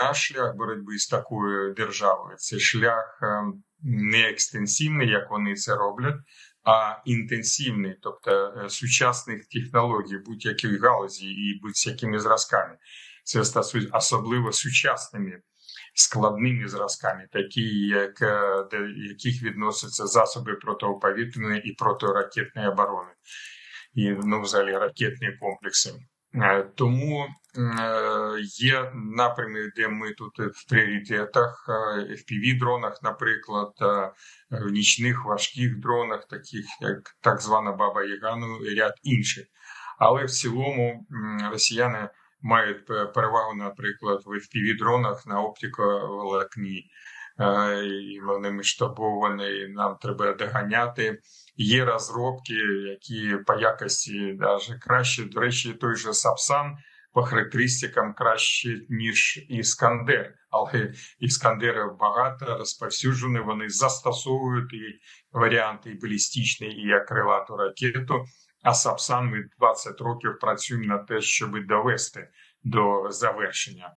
наш шлях боротьби з такою державою це шлях е, не екстенсивний, як вони це роблять, а інтенсивний, тобто е, сучасних технологій, будь-якої галузі і будь-якими зразками. Це стосується особливо сучасними складними зразками, такі як е, до яких відносяться засоби протиповітряної і протиракетної оборони, і ну, взагалі ракетні комплекси. Е, Тому е, є напрями, де ми тут в пріоритетах, е, fpv дронах, наприклад, в нічних важких дронах, таких як так звана Баба Ягану і ряд інших. Але в цілому росіяни мають перевагу, наприклад, в fpv дронах на оптиковолокні. І вони масштабовані, і нам треба доганяти. Є розробки, які по якості навіть краще. До речі, той же Сапсан по характеристикам краще, ніж Іскандер. Але Іскандерів багато розповсюджені, вони застосовують і варіанти і балістичні, і як крилату ракету. А Сапсан ми 20 років працюємо на те, щоб довести до завершення.